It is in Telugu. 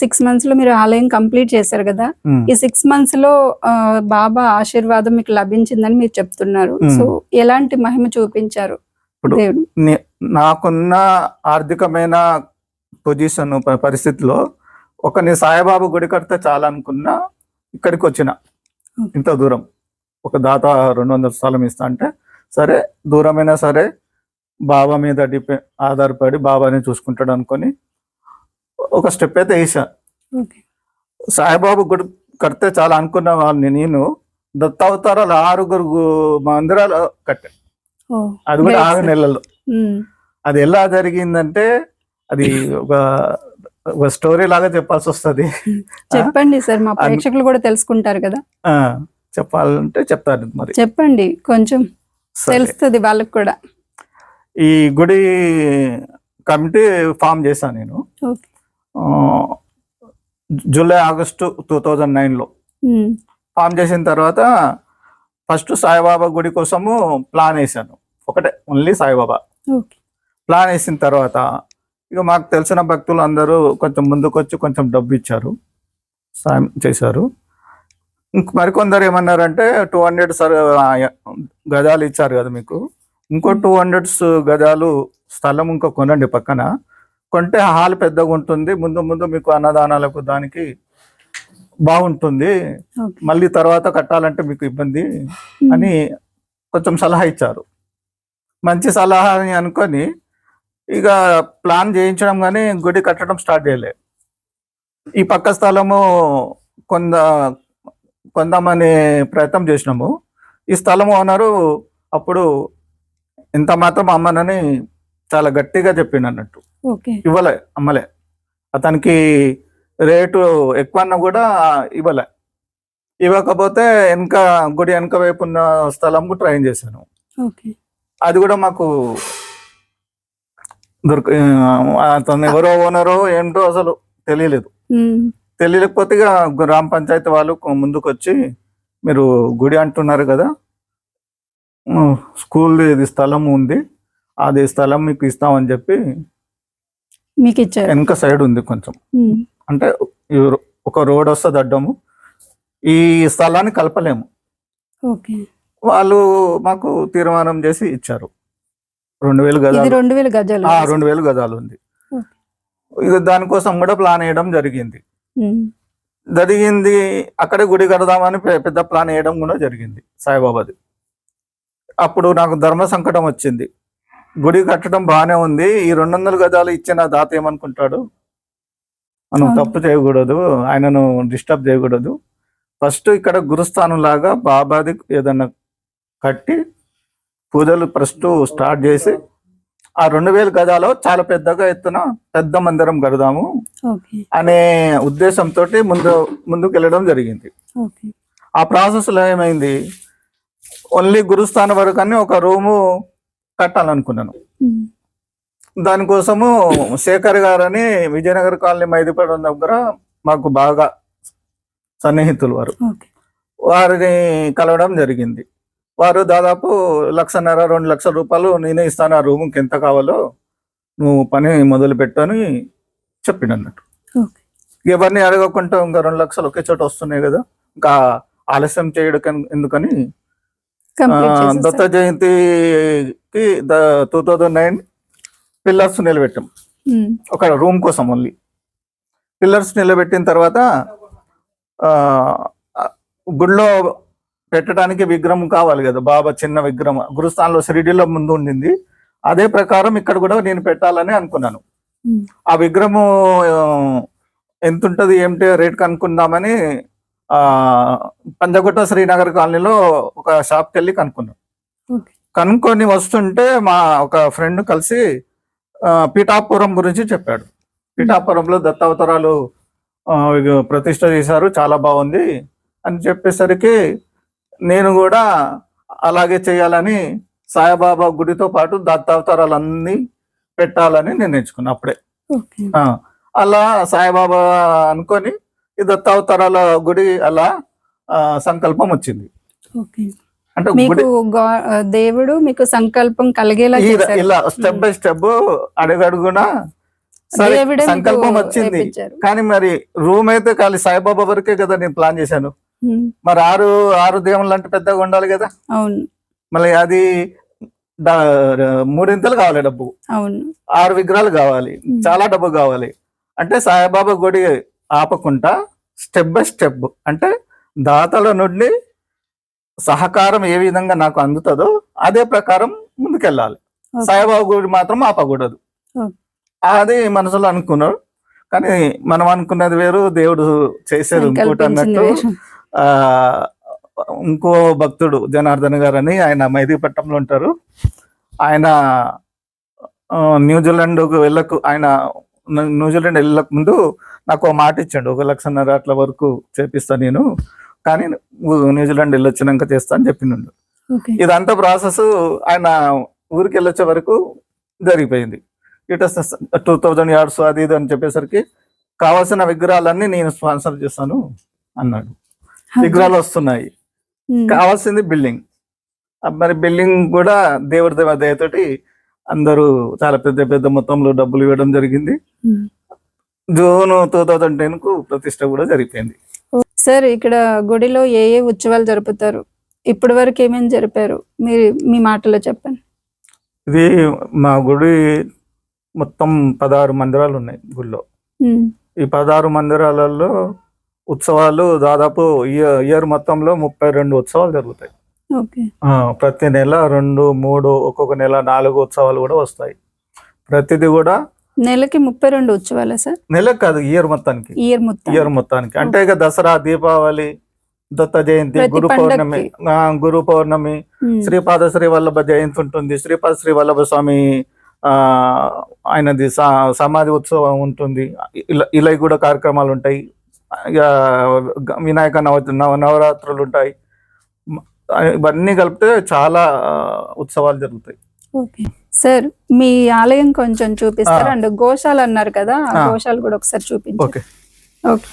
సిక్స్ మంత్స్లో మీరు ఆలయం కంప్లీట్ చేశారు కదా. ఈ సిక్స్ మంత్స్లో బాబా ఆశీర్వాదం మీకు లభించిందని మీరు చెప్తున్నారు. సో ఎలాంటి మహిమ చూపించారు ఇప్పుడు నాకున్న ఆర్థికమైన పొజిషన్ పరిస్థితిలో ఒక నీ సాయిబాబా గుడి కడితే చాలా అనుకున్నా ఇక్కడికి వచ్చిన. ఇంత దూరం ఒక దాత రెండు వందల స్థలం ఇస్తా అంటే సరే దూరమైనా సరే బాబా మీద డిపె ఆధారపడి బాబాని చూసుకుంటాడు అనుకొని ఒక స్టెప్ అయితే వేసా. సాయిబాబా గుడి కడితే చాలా అనుకున్న వాళ్ళని నేను దత్తావతారాలు ఆరుగురు మందిరాలు కట్టా అది కూడా ఆరు. నెలల్లో. అది ఎలా జరిగిందంటే అది ఒక ఒక స్టోరీ లాగా చెప్పాల్సి వస్తుంది. చెప్పండి సార్ మా ప్రేక్షకులు కూడా తెలుసుకుంటారు కదా. చెప్పాలంటే చెప్తారు మరి. చెప్పండి కొంచెం. తెలుస్తుంది వాళ్ళకి కూడా. ఈ గుడి కమిటీ ఫామ్ చేశాను నేను. జూలై ఆగస్టు టూ థౌజండ్ నైన్లో. ఫామ్ చేసిన తర్వాత ఫస్ట్ సాయిబాబా గుడి కోసము ప్లాన్ వేసాను ఒకటే ఓన్లీ సాయిబాబా. ప్లాన్ వేసిన తర్వాత ఇక మాకు తెలిసిన భక్తులు అందరూ కొంచెం ముందుకు వచ్చి కొంచెం డబ్బు ఇచ్చారు సాయం చేశారు. ఇంక మరికొందరు ఏమన్నారంటే టూ హండ్రెడ్ సర్ గజాలు ఇచ్చారు కదా మీకు. ఇంకో టూ హండ్రెడ్స్ గజాలు స్థలం ఇంకో కొనండి పక్కన. కొంటే హాల్ పెద్దగా ఉంటుంది. ముందు ముందు మీకు అన్నదానాలకు దానికి బాగుంటుంది. మళ్ళీ తర్వాత కట్టాలంటే మీకు ఇబ్బంది. అని కొంచెం సలహా ఇచ్చారు. మంచి సలహా అని అనుకొని ఇక ప్లాన్ చేయించడం కానీ గుడి కట్టడం స్టార్ట్ చేయలే. ఈ పక్క స్థలము కొంద కొందామని ప్రయత్నం చేసినాము. ఈ స్థలం ఓనరు అప్పుడు ఇంత మాత్రం అమ్మనని చాలా గట్టిగా చెప్పిండు అన్నట్టు. ఓకే. ఇవ్వలే అమ్మలే. అతనికి రేటు ఎక్కువ అన్నా కూడా ఇవ్వలే. ఇవ్వకపోతే వెనక గుడి వెనక వైపు ఉన్న స్థలం ట్రైన్ చేశాను. ఓకే. అది కూడా మాకు దొరక అతను ఎవరో ఓనరో ఏంటో అసలు తెలియలేదు. తెలియకపోతే ఇక గ్రామ పంచాయతీ వాళ్ళు ముందుకు వచ్చి మీరు గుడి అంటున్నారు కదా. స్కూల్ ఇది స్థలం ఉంది. అది స్థలం మీకు ఇస్తామని చెప్పి మీకు ఇచ్చారు వెనక సైడ్ ఉంది కొంచెం. అంటే ఒక రోడ్ వస్తుంది అడ్డము. ఈ స్థలాన్ని కలపలేము. ఓకే. వాళ్ళు మాకు తీర్మానం చేసి ఇచ్చారు. రెండు వేలు గజాలు. రెండు వేల గజాలు. రెండు వేలు గజాలు ఉంది. ఇది దానికోసం కూడా ప్లాన్ వేయడం జరిగింది. జరిగింది అక్కడే గుడి కడదామని పెద్ద ప్లాన్ వేయడం కూడా జరిగింది సాయిబాబాది. అప్పుడు నాకు ధర్మ సంకటం వచ్చింది. గుడి కట్టడం బాగానే ఉంది. ఈ రెండు వందల గజాలు ఇచ్చిన దాత ఏమనుకుంటాడు? మనం. తప్పు చేయకూడదు. ఆయనను డిస్టర్బ్ చేయకూడదు. ఫస్ట్ ఇక్కడ గురుస్థానం లాగా బాబాది ఏదన్నా కట్టి పూజలు ఫస్ట్ స్టార్ట్ చేసి ఆ రెండు వేల గజాలు చాలా పెద్దగా ఎత్తున పెద్ద మందిరం కడదాము అనే ఉద్దేశంతో ముందు ముందుకు వెళ్ళడం జరిగింది ఆ ప్రాసెస్లో ఏమైంది? ఓన్లీ గురుస్థానం వరకు అని ఒక రూము కట్టాలనుకున్నాను. దానికోసము శేఖర్ గారని విజయనగర్ కాలనీ మైదిపడం దగ్గర మాకు బాగా సన్నిహితులు వారు. వారిని కలవడం జరిగింది. వారు దాదాపు లక్షన్నర రెండు లక్షల రూపాయలు నేనే ఇస్తాను ఆ రూమ్కి ఎంత కావాలో నువ్వు పని మొదలు పెట్టని చెప్పిండు అన్నట్టు ఎవరిని అడగకుండా ఇంకా రెండు లక్షలు ఒకే చోట వస్తున్నాయి కదా ఇంకా ఆలస్యం చేయడం ఎందుకని. దత్త జయంతికి టూ థౌజండ్ నైన్ పిల్లర్స్ నిలబెట్టాం. ఒక రూమ్ కోసం ఓన్లీ పిల్లర్స్ నిలబెట్టిన తర్వాత గుడిలో పెట్టడానికి విగ్రహం కావాలి కదా బాబా చిన్న విగ్రహం. గురుస్థానంలో షిరిడీలో ముందు ఉండింది. అదే ప్రకారం ఇక్కడ కూడా నేను పెట్టాలని అనుకున్నాను. ఆ విగ్రహము ఎంత ఉంటుంది ఏమిటి రేట్ కనుక్కుందామని పంజగుట్ట శ్రీనగర్ కాలనీలో ఒక షాప్కి వెళ్ళి కనుక్కున్నాం. కనుక్కొని వస్తుంటే మా ఒక ఫ్రెండ్ కలిసి పీఠాపురం గురించి చెప్పాడు. పీఠాపురంలో దత్తావతారాలు ప్రతిష్ట చేశారు చాలా బాగుంది అని చెప్పేసరికి నేను కూడా అలాగే చేయాలని సాయిబాబా గుడితో పాటు దత్తావతారాలు అన్ని పెట్టాలని నిర్ణయించుకున్నా అప్పుడే. అలా సాయిబాబా అనుకొని ఈ దత్తావతారాల గుడి అలా సంకల్పం వచ్చింది. అంటే మీకు దేవుడు మీకు సంకల్పం కలిగేలా ఇలా స్టెప్ బై స్టెప్ అడుగడుగున సంకల్పం వచ్చింది. కానీ మరి రూమ్ అయితే ఖాళీ సాయిబాబా వరకే కదా నేను ప్లాన్ చేశాను. మరి ఆరు ఆరు దేవుళ్ళు అంటే పెద్దగా ఉండాలి కదా. అవును. మళ్ళీ అది మూడింతలు కావాలి డబ్బు. అవును. ఆరు విగ్రహాలు కావాలి. చాలా డబ్బు కావాలి. అంటే సాయిబాబా గుడి ఆపకుండా స్టెప్ బై స్టెప్ అంటే దాతల నుండి సహకారం ఏ విధంగా నాకు అందుతుందో అదే ప్రకారం ముందుకెళ్ళాలి. సాయిబాబా గుడి మాత్రం ఆపకూడదు. అది మనసులో అనుకున్నాడు కానీ మనం అనుకున్నది వేరు దేవుడు చేసేది ఇంకోటి అన్నట్టు ఇంకో భక్తుడు జనార్దన్ గారు అని ఆయన మైదీపట్నంలో ఉంటారు. ఆయన న్యూజిలాండ్కు వెళ్ళకు ఆయన న్యూజిలాండ్ వెళ్ళక ముందు నాకు ఒక మాట ఇచ్చాడు. ఒక లక్షన్నర అట్ల వరకు చేపిస్తా నేను. కానీ న్యూజిలాండ్ వెళ్ళొచ్చినాక చేస్తా అని చెప్పినుండు ఓకే. ఇదంతా ప్రాసెస్ ఆయన ఊరికి వెళ్ళొచ్చే వరకు జరిగిపోయింది. ఇటు టూ థౌజండ్ యార్డ్స్ అది ఇది అని చెప్పేసరికి కావాల్సిన విగ్రహాలన్నీ నేను స్పాన్సర్ చేస్తాను అన్నాడు. విగ్రహాలు వస్తున్నాయి. కావాల్సింది బిల్డింగ్. మరి బిల్డింగ్ కూడా దేవుడి దేవ దయతోటి అందరూ చాలా పెద్ద పెద్ద మొత్తంలో డబ్బులు ఇవ్వడం జరిగింది. జూన్ టూ థౌజండ్ టెన్కు ప్రతిష్ట కూడా జరిగిపోయింది. సార్ ఇక్కడ గుడిలో ఏ ఏ ఉత్సవాలు జరుపుతారు? ఇప్పటి వరకు ఏమేమి జరిపారు? మీరు మీ మాటలో చెప్పండి. ఇది మా గుడి మొత్తం పదహారు మందిరాలు ఉన్నాయి గుడిలో. ఈ పదహారు మందిరాలలో ఉత్సవాలు దాదాపు ఇయ- ఇయర్ మొత్తంలో ముప్పై రెండు ఉత్సవాలు జరుగుతాయి. ప్రతి నెల రెండు మూడు ఒక్కొక్క నెల నాలుగు ఉత్సవాలు కూడా వస్తాయి. ప్రతిది కూడా నెలకి ముప్పై రెండు ఉత్సవాలా సార్? నెలకు కాదు ఇయర్ మొత్తానికి. ఇయర్ మొత్తం ఇయర్ మొత్తానికి. అంటే ఇక దసరా దీపావళి దత్త జయంతి గురు పౌర్ణమి గురు పౌర్ణమి శ్రీపాద శ్రీ వల్లభ జయంతి ఉంటుంది. శ్రీపాద శ్రీ వల్లభ స్వామి ఆ ఆయనది సమాధి ఉత్సవం ఉంటుంది. ఇలా ఇలా కూడా కార్యక్రమాలు ఉంటాయి. ఇక వినాయక నవ నవ- నవరాత్రులు ఉంటాయి. ఇవన్నీ కలిపితే చాలా ఉత్సవాలు జరుగుతాయి. ఓకే. సార్ మీ ఆలయం కొంచెం చూపిస్తారు. అండ్ గోశాల అన్నారు కదా. గోశాల కూడా ఒకసారి చూపించండి ఓకే. ఓకే.